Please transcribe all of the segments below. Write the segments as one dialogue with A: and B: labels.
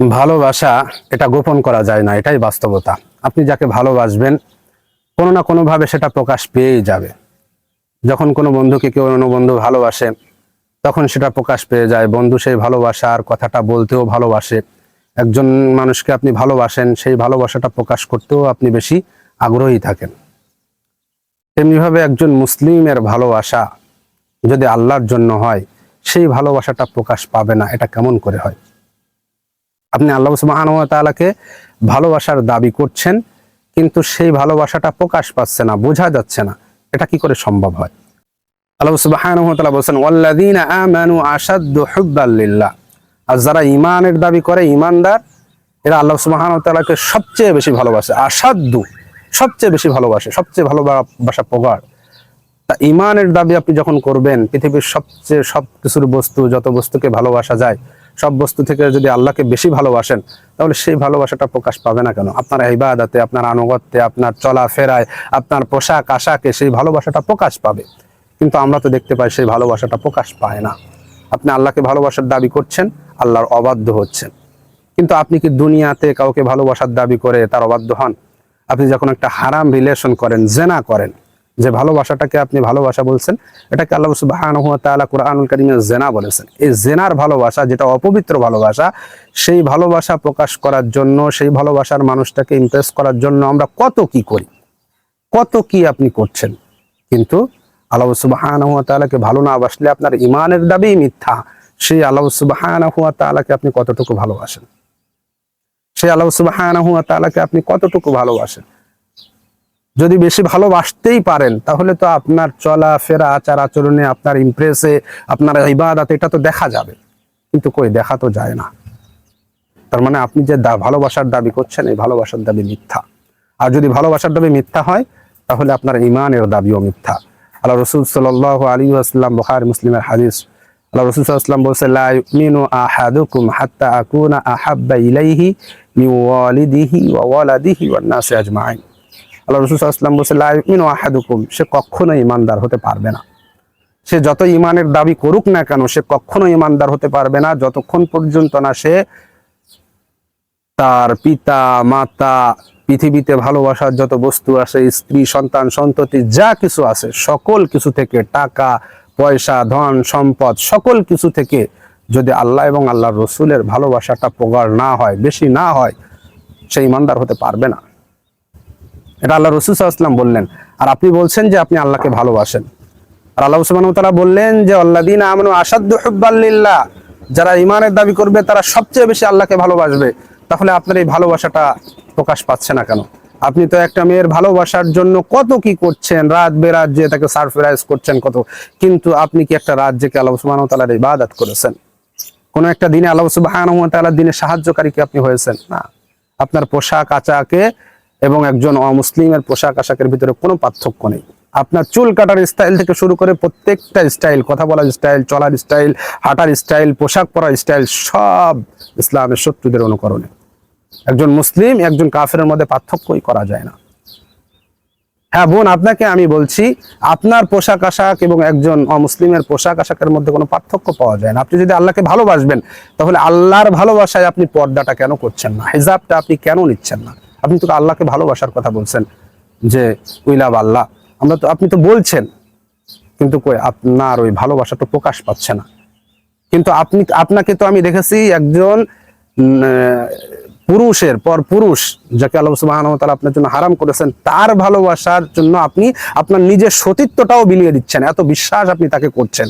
A: ভালোবাসা এটা গোপন করা যায় না, এটাই বাস্তবতা। আপনি যাকে ভালোবাসবেন, কোনো না কোনোভাবে সেটা প্রকাশ পেয়েই যাবে। যখন কোনো বন্ধুকে কেউ অন্য বন্ধু ভালোবাসে, তখন সেটা প্রকাশ পেয়ে যায়। বন্ধু সেই ভালোবাসার কথাটা বলতেও ভালোবাসে। একজন মানুষকে আপনি ভালোবাসেন, সেই ভালোবাসাটা প্রকাশ করতেও আপনি বেশি আগ্রহী থাকেন। তেমনিভাবে একজন মুসলিমের ভালোবাসা যদি আল্লাহর জন্য হয়, সেই ভালোবাসাটা প্রকাশ পাবে না, এটা কেমন করে হয়? আপনি আল্লাহ সুবাহানতালাকে ভালোবাসার দাবি করছেন, কিন্তু সেই ভালোবাসাটা প্রকাশ পাচ্ছে না, বোঝা যাচ্ছে না। এটা কি করে সম্ভব হয়? ইমানের দাবি সবচেয়ে বেশি ভালোবাসে। সবচেয়ে বেশি ভালোবাসে, সবচেয়ে ভালোবাসা তা ইমানের দাবি আপনি যখন করবেন, পৃথিবীর সবচেয়ে সব কিছুর বস্তু, যত বস্তুকে ভালোবাসা যায় সব বস্তু থেকে যদি আল্লাহকে বেশি ভালোবাসেন, তাহলে সেই ভালোবাসাটা প্রকাশ পাবে না কেন? আপনার ইবাদাতে, আপনার আনুগত্যে, আপনার চলাফেরায়, আপনার পোশাক আশাকে সেই ভালোবাসাটা প্রকাশ পাবে। কিন্তু আমরা তো দেখতে পাই সেই ভালোবাসাটা প্রকাশ পায় না। আপনি আল্লাহকে ভালোবাসার দাবি করছেন, আল্লাহর অবাধ্য হচ্ছেন। কিন্তু আপনি কি দুনিয়াতে কাউকে ভালোবাসার দাবি করে তার অবাধ্য হন? আপনি যখন একটা হারাম রিলেশন করেন, জেনা করেন যে ভালোবাসাটাকে আপনি ভালোবাসা বলছেন, এটাকে আল্লাহ সুবহানাহু ওয়া তাআলা কুরআনুল কারীমে জেনা বলেছেন। এই জেনার ভালোবাসা, যেটা অপবিত্র ভালোবাসা, সেই ভালোবাসা প্রকাশ করার জন্য, সেই ভালোবাসার মানুষটাকে ইমপ্রেস করার জন্য আমরা কত কি করি? কত কি আপনি করছেন? কিন্তু আল্লাহ তাআলাকে ভালো না বাসলে আপনার ইমানের দাবি মিথ্যা। সেই আল্লাহ তাআলাকে আপনি কতটুকু ভালোবাসেন? সেই আল্লাহ তাআলাকে আপনি কতটুকু ভালোবাসেন? যদি বেশি ভালোবাসতেই পারেন, তাহলে তো আপনার চলাফেরা আচার আচরণে আপনার ইমপ্রেসে আপনার ইবাদত এটা তো দেখা যাবে। কিন্তু কই, দেখা তো যায় না। তার মানে আপনি যে ভালোবাসার দাবি করছেন, এই ভালোবাসার দাবি মিথ্যা। আর যদি ভালোবাসার দাবি মিথ্যা হয়, তাহলে আপনার ইমানের দাবিও মিথ্যা। আল্লাহ রসুল সাল আলী আসলাম বখার, মুসলিমের হাদিস। আল্লাহ রসুল সাল্লাম বলছে, লা ইউমিনু আহাদুকুম হাত্তা আকুনা আহাব্বা ইলাইহি মিন ওয়ালিদিহি ওয়া ওয়ালাদিহি ওয়ান নাসি আজমাইন। আল্লাহ রসুল সাল্লাম বলছে, লা ইউমিনু আহাদুকুম। সে কখনো ইমানদার হতে পারবে না। সে যত ইমানের দাবি করুক না কেন, সে কখনো ইমানদার হতে পারবে না। যতক্ষণ পর্যন্ত না সে তার পিতা, মাতা, পৃথিবীতে ভালোবাসার যত বস্তু আছে, স্ত্রী, সন্তান, সন্ততি, যা কিছু আছে, সকল কিছু থেকে টাকা, পয়সা, ধন, সম্পদ, সকল কিছু থেকে যদি আল্লাহ এবং আল্লাহ রসুলের ভালোবাসাটা প্রগাঢ় না হয়, বেশি না হয়, সে ইমানদার হতে পারবে না। এটা আল্লাহ রসুল সাল্লাম বললেন। আর আপনি বলছেন যে আপনি আল্লাহকে ভালোবাসেন। আর আল্লাহ ওয়া তাআলা বললেন যে আল্লাদিন আমানু হুব্বাল্লিল্লাহ যারা ইমানের দাবি করবে, তারা সবচেয়ে বেশি আল্লাহকে ভালোবাসবে। তাহলে আপনার এই ভালোবাসাটা প্রকাশ পাচ্ছে না কেন? আপনি তো একটা মেয়ের ভালোবাসার জন্য কত কি করছেন, রাত বেরাত যে তাকে সারপ্রাইজ করছেন কত। কিন্তু আপনি কি একটা রাজ্যকে আল্লাহ সুবহানাহু তালার ইবাদত করেছেন? কোন একটা দিনে আল্লাহ ওয়া দিনে সাহায্যকারী কি আপনি হয়েছেন? না। আপনার পোশাক আচাকে এবং একজন অমুসলিমের পোশাক আশাকের ভিতরে কোনো পার্থক্য নেই। আপনার চুল কাটার স্টাইল থেকে শুরু করে প্রত্যেকটা স্টাইল কথা বলার স্টাইল চলার স্টাইল হাঁটার স্টাইল পোশাক পরার স্টাইল সব ইসলামের শত্রুদের অনুকরণে। একজন মুসলিম, একজন কাফেরের মধ্যে পার্থক্যই করা যায় না। হ্যাঁ বোন, আপনাকে আমি বলছি, আপনার পোশাক আশাক এবং একজন অমুসলিমের পোশাক আশাকের মধ্যে কোনো পার্থক্য পাওয়া যায় না। আপনি যদি আল্লাহকে ভালোবাসবেন, তাহলে আল্লাহর ভালোবাসায় আপনি পর্দাটা কেন করছেন না? হিজাবটা আপনি কেন নিচ্ছেন না? আপনি তো আল্লাহকে ভালোবাসার কথা বলছেন যে, উই লাভ আল্লাহ। আমরা তো আপনি তো বলছেন, কিন্তু কই আপনার ওই ভালোবাসাটা প্রকাশ পাচ্ছে না। কিন্তু আপনি, আপনাকে তো আমি দেখেছি একজন পুরুষের পর পুরুষ, যাকে আল্লাহ তাআলা আপনার জন্য হারাম করেছেন, তার ভালোবাসার জন্য আপনি আপনার নিজের সতীত্বটাও বিলিয়ে দিচ্ছেন। এত বিশ্বাস আপনি তাকে করছেন,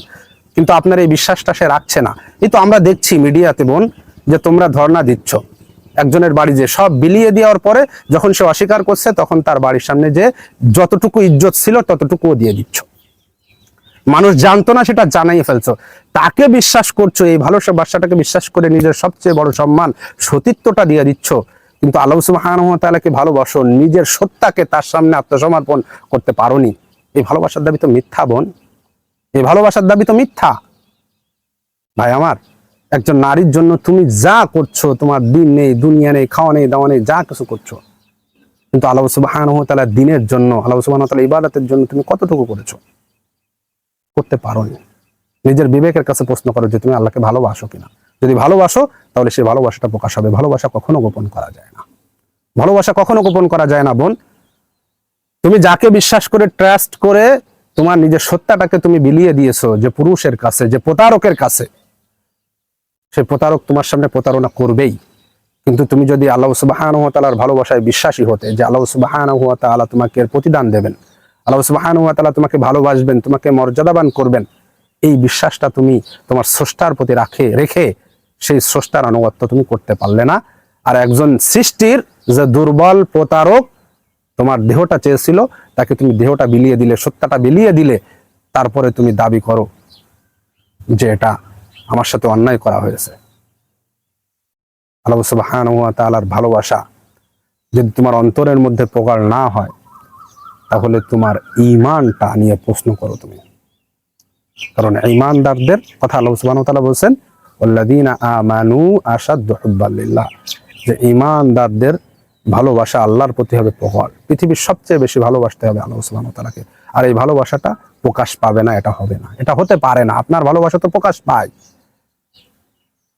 A: কিন্তু আপনার এই বিশ্বাসটা সে রাখছে না। এই তো আমরা দেখছি মিডিয়াতে বোন, যে তোমরা ধর্ণা দিচ্ছ। একজনের বাড়ি যে সব বিলিয়ে দেওয়ার পরে যখন সে অস্বীকার করছে, তখন তার বাড়ির সামনে যে যতটুকু ইজ্জত ছিল, ততটুকুও দিয়ে দিচ্ছ। মানুষ জানতো না, সেটা জানাই ফেলছো। তাকে বিশ্বাস করছ, এই ভালোবাসা বাসাটাকে বিশ্বাস করে নিজের সবচেয়ে বড় সম্মান, সতীত্বটা দিয়ে দিচ্ছ। কিন্তু আল্লাহ তাআলাকে ভালোবাসো, নিজের সত্তাকে তার সামনে আত্মসমর্পণ করতে পারোনি। এই ভালোবাসার দাবি তো মিথ্যা, বোন। এই ভালোবাসার দাবি তো মিথ্যা। ভাই আমার একজন নারীর জন্য তুমি যা করছ, তোমার দিন নেই, দুনিয়া নেই, খাওয়া নেই, দাওয়া নেই, যা কিছু করছ। কিন্তু আল্লাহ সুবহানাহু ওয়া তাআলা দিনের জন্য, আল্লাহ সুবহানাহু ওয়া তাআলা ইবাদতের জন্য তুমি কতটুকু করেছ? করতে পারো নিজের বিবেকের কাছে প্রশ্ন করো যে তুমি আল্লাহকে ভালোবাসো কিনা। যদি ভালোবাসো, তাহলে সেই ভালোবাসাটা প্রকাশ হবে। ভালোবাসা কখনো গোপন করা যায় না। ভালোবাসা কখনো গোপন করা যায় না, বোন। তুমি যাকে বিশ্বাস করে ট্রাস্ট করে, তোমার নিজের সত্যাটাকে তুমি বিলিয়ে দিয়েছ যে পুরুষের কাছে, যে প্রতারকের কাছে সে প্রতারক তোমার সামনে প্রতারণা করবেই। কিন্তু তুমি যদি আল্লাহ সুবাহান তালার ভালোবাসায় বিশ্বাসী হতে, যে আল্লাহ সুবাহান তালা তোমাকে এর প্রতিদান দেবেন, আল্লাহ সুবাহান তালা তোমাকে ভালোবাসবেন, তোমাকে মর্যাদাবান করবেন, এই বিশ্বাসটা তুমি তোমার স্রষ্টার প্রতি রাখে, রেখে সেই স্রষ্টার আনুগত্য তুমি করতে পারলে না। আর একজন সৃষ্টির যে দুর্বল প্রতারক তোমার দেহটা চেয়েছিল, তাকে তুমি দেহটা বিলিয়ে দিলে, সত্যাটা বিলিয়ে দিলে, তারপরে তুমি দাবি করো যে এটা আমার সাথে অন্যায় করা হয়েছে। আল্লাহ সুবহান তাআলার ভালোবাসা যদি তোমার অন্তরের মধ্যে প্রকার না হয়, তাহলে তোমার ইমানটা নিয়ে প্রশ্ন করো তুমি। কারণ ইমানদারদের কথা আল্লাহ সুবহান তাআলা বলছেন আমানু যে ইমানদারদের ভালোবাসা আল্লাহর প্রতি হবে প্রখর পৃথিবীর সবচেয়ে বেশি ভালোবাসতে হবে আল্লাহ সুবহান তাআলাকে। আর এই ভালোবাসাটা প্রকাশ পাবে না, এটা হবে না। এটা হতে পারে না। আপনার ভালোবাসা তো প্রকাশ পায়।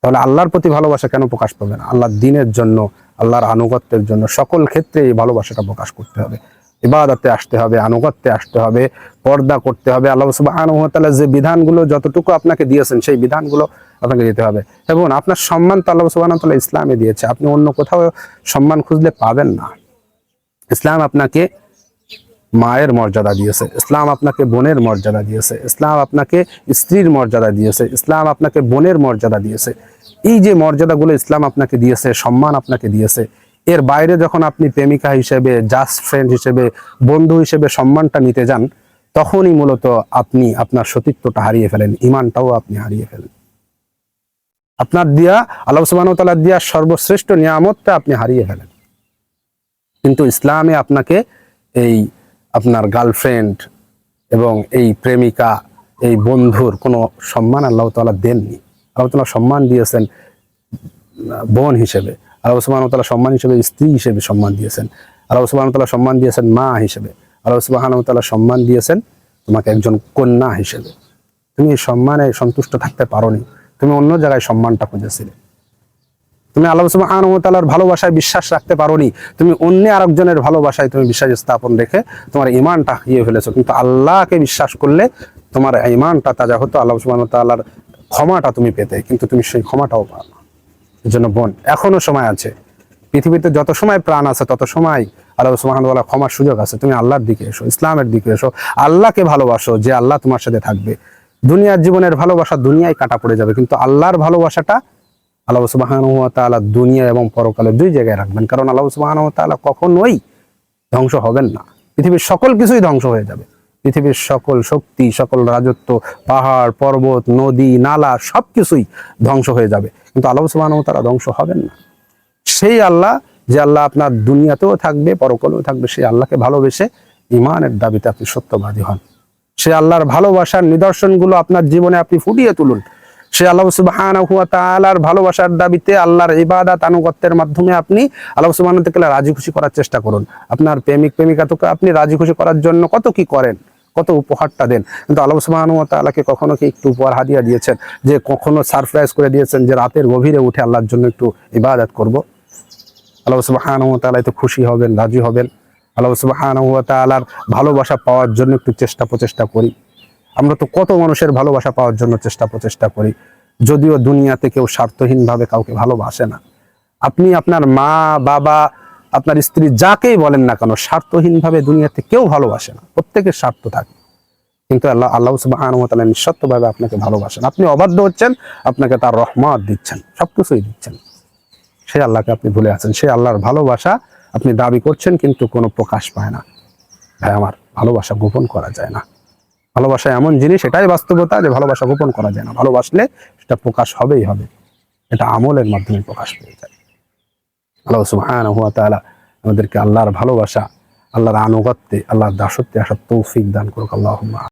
A: তাহলে আল্লাহর প্রতি ভালোবাসা কেন প্রকাশ পাবে না? আল্লাহর দিনের জন্য, আল্লাহর আনুগত্যের জন্য সকল ক্ষেত্রে এই ভালোবাসাটা প্রকাশ করতে হবে। ইবাদতে আসতে হবে, আনুগত্যে আসতে হবে, পর্দা করতে হবে। আল্লাহ সুবহানাহু ওয়া যে বিধানগুলো যতটুকু আপনাকে দিয়েছেন, সেই বিধানগুলো আপনাকে দিতে হবে। এবং আপনার সম্মান তো আল্লাহ সুবহানাহু ওয়া ইসলামে দিয়েছে। আপনি অন্য কোথাও সম্মান খুঁজলে পাবেন না। ইসলাম আপনাকে মায়ের মর্যাদা দিয়েছে, ইসলাম আপনাকে বোনের মর্যাদা দিয়েছে, ইসলাম আপনাকে স্ত্রীর মর্যাদা দিয়েছে, ইসলাম আপনাকে বোনের মর্যাদা দিয়েছে। এই যে মর্যাদাগুলো ইসলাম আপনাকে দিয়েছে, সম্মান আপনাকে দিয়েছে, এর বাইরে যখন আপনি প্রেমিকা হিসেবে জাস্ট ফ্রেন্ড হিসেবে, বন্ধু হিসেবে সম্মানটা নিতে যান, তখনই মূলত আপনি আপনার সতীত্বটা হারিয়ে ফেলেন, ইমানটাও আপনি হারিয়ে ফেলেন। আপনার দিয়া, আল্লাহ তাআলার দিয়া সর্বশ্রেষ্ঠ নিয়ামতটা আপনি হারিয়ে ফেলেন। কিন্তু ইসলামে আপনাকে এই আপনার গার্লফ্রেন্ড এবং এই প্রেমিকা, এই বন্ধুর কোনো সম্মান আল্লাহ তালা দেননি। আল্লাহ তাআলা সম্মান দিয়েছেন বোন হিসেবে। আল্লাহ সুবহানাহু ওয়া তাআলা সম্মান হিসেবে, স্ত্রী হিসেবে সম্মান দিয়েছেন। আল্লাহ সুবহানাহু ওয়া তাআলা সম্মান দিয়েছেন মা হিসেবে। আল্লাহ সুবহানাহু ওয়া তাআলা সম্মান দিয়েছেন তোমাকে একজন কন্যা হিসেবে। তুমি সম্মানে সন্তুষ্ট থাকতে পারোনি। তুমি অন্য জায়গায় সম্মানটা খুঁজেছিলে। তুমি আল্লাহ ওয়া ভালোবাসায় বিশ্বাস রাখতে পারোনি, তুমি অন্য আরেকজনের ভালোবাসায় তুমি বিশ্বাস স্থাপন রেখে তোমার ইমানটা হারিয়ে ফেলেছো। কিন্তু আল্লাহকে বিশ্বাস করলে তোমার ইমানটা তাজা হতো, আল্লাহ ওয়া তাআলার ক্ষমাটা তুমি পেতে, কিন্তু তুমি সেই ক্ষমাটাও পাও না। জন্য বোন, এখনও সময় আছে। পৃথিবীতে যত সময় প্রাণ আছে, তত সময় আল্লাহ তাআলা ক্ষমার সুযোগ আছে। তুমি আল্লাহর দিকে এসো, ইসলামের দিকে এসো, আল্লাহকে ভালোবাসো যে আল্লাহ তোমার সাথে থাকবে। দুনিয়ার জীবনের ভালোবাসা দুনিয়ায় কাটা পড়ে যাবে, কিন্তু আল্লাহর ভালোবাসাটা আল্লাহ সুবহানাহু ওয়া তাআলা দুনিয়া এবং পরকালে দুই জায়গায় রাখবেন। কারণ আল্লাহ সুবহানাহু ওয়া তাআলা কখনোই ধ্বংস হবেন না। পৃথিবীর সকল কিছুই ধ্বংস হয়ে যাবে। পৃথিবীর সকল শক্তি, সকল রাজত্ব, পাহাড়, পর্বত, নদী, নালা সবকিছুই ধ্বংস হয়ে যাবে। কিন্তু আল্লাহ সুবহানাহু ওয়া তাআলা ধ্বংস হবেন না। সেই আল্লাহ, যে আল্লাহ আপনার দুনিয়াতেও থাকবে, পরকালেও থাকবে, সেই আল্লাহকে ভালোবেসে ইমানের দাবিতে আপনি সত্যবাদী হন। সে আল্লাহর ভালোবাসার নিদর্শনগুলো আপনার জীবনে আপনি ফুটিয়ে তুলুন। সে আল্লাহ সুবহানাহু ওয়া তাআলার ভালোবাসার দাবিতে আল্লাহর ইবাদত আনুগত্যের মাধ্যমে আপনি আল্লাহ ওয়া তাআলা রাজি খুশি করার চেষ্টা করুন। আপনার প্রেমিক প্রেমিকা তোকে আপনি রাজি খুশি করার জন্য কত কি করেন, কত উপহারটা দেন। কিন্তু আল্লাহ তাআলাকে কখনো কি একটু উপহার হাদিয়া দিয়েছেন? যে কখনো সারপ্রাইজ করে দিয়েছেন যে রাতের গভীরে উঠে আল্লাহর জন্য একটু ইবাদত করব? আল্লাহ তাআলা তো খুশি হবেন, রাজি হবেন। আল্লাহ তাআলার ভালোবাসা পাওয়ার জন্য একটু চেষ্টা প্রচেষ্টা করি। আমরা তো কত মানুষের ভালোবাসা পাওয়ার জন্য চেষ্টা প্রচেষ্টা করি। যদিও দুনিয়াতে কেউ স্বার্থহীনভাবে কাউকে ভালোবাসে না। আপনি আপনার মা, বাবা, আপনার স্ত্রী যাকেই বলেন না কেন, স্বার্থহীনভাবে দুনিয়াতে কেউ ভালোবাসে না। প্রত্যেকের স্বার্থ থাকে। কিন্তু আল্লাহ আল্লাহ তাআলা নিঃস্বার্থভাবে আপনাকে ভালোবাসেন। আপনি অবাধ্য হচ্ছেন, আপনাকে তার রহমত দিচ্ছেন, সবকিছুই দিচ্ছেন। সেই আল্লাহকে আপনি ভুলে আছেন সেই আল্লাহর ভালোবাসা আপনি দাবি করছেন, কিন্তু কোনো প্রকাশ পায় না। ভাই আমার ভালোবাসা গোপন করা যায় না। ভালোবাসা এমন জিনিস, এটাই বাস্তবতা যে ভালোবাসা গোপন করা যায় না। ভালোবাসলে সেটা প্রকাশ হবেই হবে। এটা আমলের মাধ্যমে প্রকাশ পেয়ে যায়। আল্লাহ সুহান হুয়া তালা আমাদেরকে আল্লাহর ভালোবাসা, আল্লাহর আনুগত্যে, আল্লাহর দাসত্বে আসার তৌফিক দান করুক। আল্লাহুম্মা